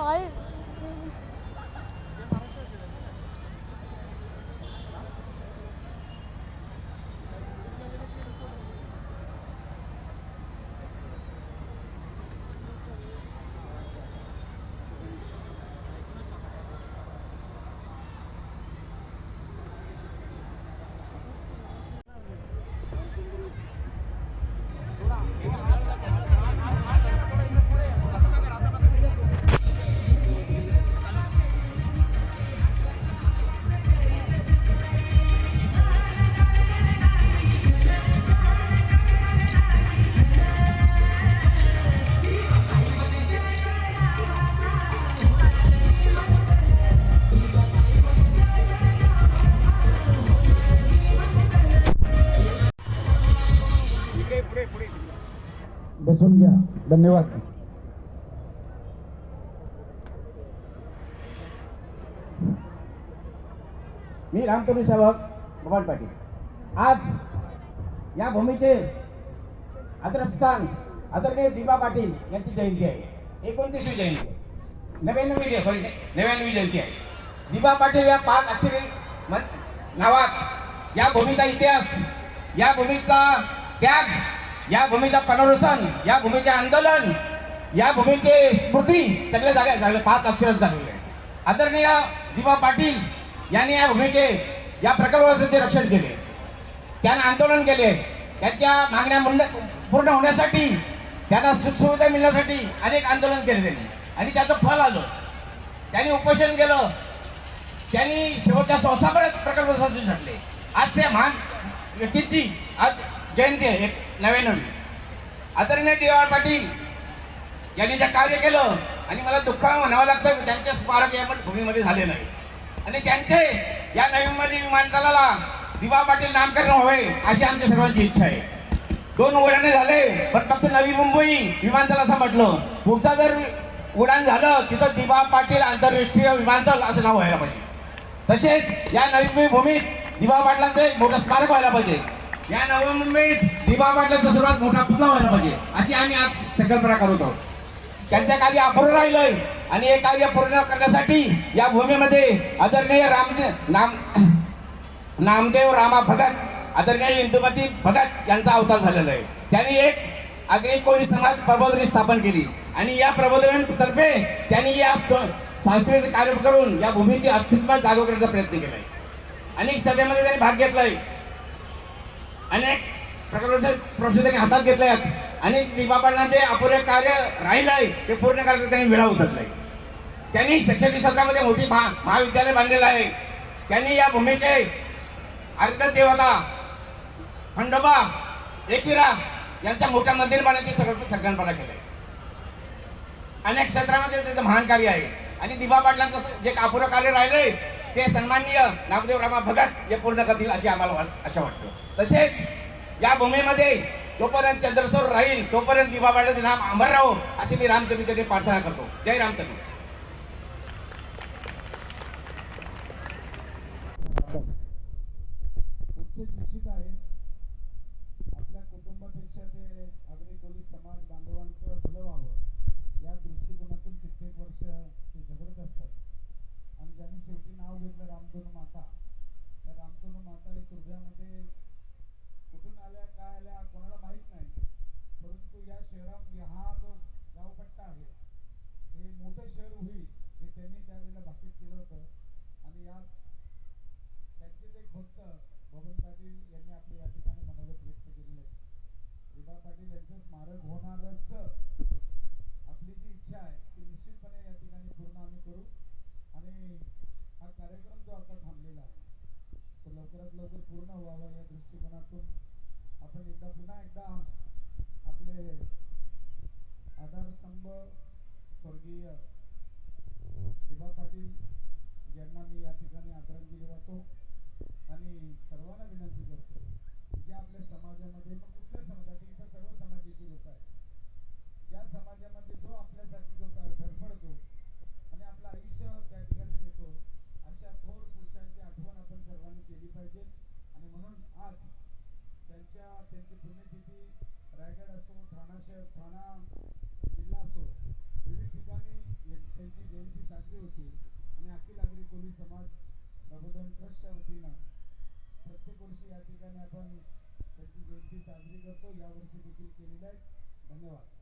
काय बसून घ्या. धन्यवाद. मी रामकमी सेवक भगवान पाटील. आज या भूमीचे आदरस्थान आदरणीय दिबा पाटील यांची जयंती आहे. एकोणतीसवी जयंती आहे. नव्याण्णवी सॉरी नव्याण्णवी जयंती आहे. दिबा पाटील या पाच अक्षरी नावात या भूमीचा इतिहास या भूमीचा त्याग या भूमीचा पुनर्वसन या भूमीचे आंदोलन या भूमीचे स्मृती सगळ्या झाले झाले पाच अक्षरच झालेले आदरणीय दिवा पाटील यांनी या भूमीचे या प्रकल्पाचे रक्षण केले. त्यांना आंदोलन केले. त्यांच्या मागण्या मुंड पूर्ण होण्यासाठी त्यांना सुखसुविधा मिळण्यासाठी अनेक आंदोलन केले त्यांनी. आणि त्याचं फल आलं. त्यांनी उपोषण केलं. त्यांनी शेवटच्या संस्थापर्यंत प्रकल्पासाठी झटले आज त्या महान व्यक्तीची आज जयंती आहे. एक नव्याण्णवी आदरणीय डी आर पाटील यांनी जे कार्य केलं आणि मला दुःख म्हणावं लागतं की त्यांचे स्मारक या पण भूमीमध्ये झाले नाही. आणि त्यांचे या नवीनमध्ये विमानतळाला दिवा पाटील नामकरण व्हावे अशी आमच्या सर्वांची इच्छा आहे. दोन उड्डाणे झाले पण फक्त नवी मुंबई विमानतळ असं म्हटलं. पुढचा जर उड्डाण झालं तिथं दिवा पाटील आंतरराष्ट्रीय विमानतळ असं नाव व्हायला पाहिजे. तसेच या नवी मुंबई भूमीत दिवा पाटलांचं एक मोठं स्मारक व्हायला पाहिजे. या नवी मुंबईत दिवा पाटलांचा सर्वात मोठा पुतळा व्हायला पाहिजे. अशी आम्ही आज संकल्पना करत आहोत. त्यांच्या कार्य अपूर्ण राहिलंय आणि हे कार्य पूर्ण करण्यासाठी या भूमीमध्ये आदरणीय रामदेव नाम नामदेव रामा भगत आदरणीय इंदुमती भगत यांचा अवतार झालेला आहे. त्यांनी एक अग्निकोळी समाज प्रबोधनी स्थापन केली. आणि या प्रबोधनातर्फे त्यांनी या सांस्कृतिक कार्य करून या भूमीची अस्तित्व जागो करण्याचा प्रयत्न केलाय. अनेक सभेमध्ये त्यांनी भाग घेतलाय. अनेक प्रकल्पाचे हातात घेतले आहेत आणि दिबा पाटलांचे अपुरे कार्य राहिलंय ते पूर्ण करायचं त्यांनी वेळा उचललाय. त्यांनी शैक्षणिक क्षेत्रामध्ये मोठी महा महाविद्यालय बांधलेलं आहे. त्यांनी या भूमीचे अर्ध देवता खंडोबा एकविरा यांचा मोठा मंदिर बांधण्याची सगळं संकल्पना केली आहे. अनेक क्षेत्रामध्ये त्याचं महान कार्य आहे. आणि दिबा पाटलांचं जे अपुरं कार्य राहिलंय ते सन्माननीय नामदेव रामा भगत हे पूर्ण करतील अशी आम्हाला वाट- आशा वाटतं. तसेच या भूमीमध्ये जोपर्यंत चंद्रसौर राहील तोपर्यंत दिबा नाम अमर राहो अशी मी रामकवीच्या प्रार्थना करतो. जय रामकवी उच्च शिक्षित आहेत. आपल्या कुटुंबापेक्षा ते आगरी कोळी समाज बांधवांचं भलं व्हावं. या दृष्टिकोनातून कित्येक वर्ष ते झगडत असतात. आणि ज्यांनी शेवटी नाव घेतलं रामधनू माता. तर रामधनू माता एक हृदयामध्ये कुठून आल्या काय आल्या कोणाला माहीत नाही. परंतु या शहरात हा जो गावपट्टा आहे हे मोठं शहर होईल हे त्यांनी त्यावेळेला भाकीत केलं होतं. आणि याच त्यांचेच एक भक्त बबन पाटील यांनी आपली या ठिकाणी मनोगत व्यक्त केलेलं आहे विभा पाटील यांचं स्मारक होणारच आपली जी इच्छा आहे ती निश्चितपणे या ठिकाणी पूर्ण आम्ही करू आणि हा कार्यक्रम जो आता थांबलेला आहे तो लवकरात लवकर पूर्ण व्हावा या दृष्टिकोनातून आपण एकदा पुन्हा एकदा आपले आधारस्तंभ स्वर्गीय विभा पाटील यांना मी या ठिकाणी आदरांजली वाहतो आणि सर्वांना विनंती करतो जे आपले समाज मग कुठल्या समाजात इथं सर्व समाजाची लोक आहेत ज्या समाजामध्ये जो आपल्यासाठी जो का- धडपडतो आणि आपलं आयुष्य त्या ठिकाणी देतो अशा थोर पुरुषांची आठवण आपण सर्वांनी केली पाहिजे आणि म्हणून आज त्यांच्या त्यांची पुण्यतिथी ठाणा शहर ठाणा जिल्हा असो विविध ठिकाणी त्यांची जयंती साजरी होती आणि अखिल आगरी कोळी समाज प्रबोधन ट्रस्टच्या वतीनं प्रत्येक वर्षी या ठिकाणी आपण त्यांची जयंती साजरी करतो. यावर्षी देखील केलेली आहे. धन्यवाद.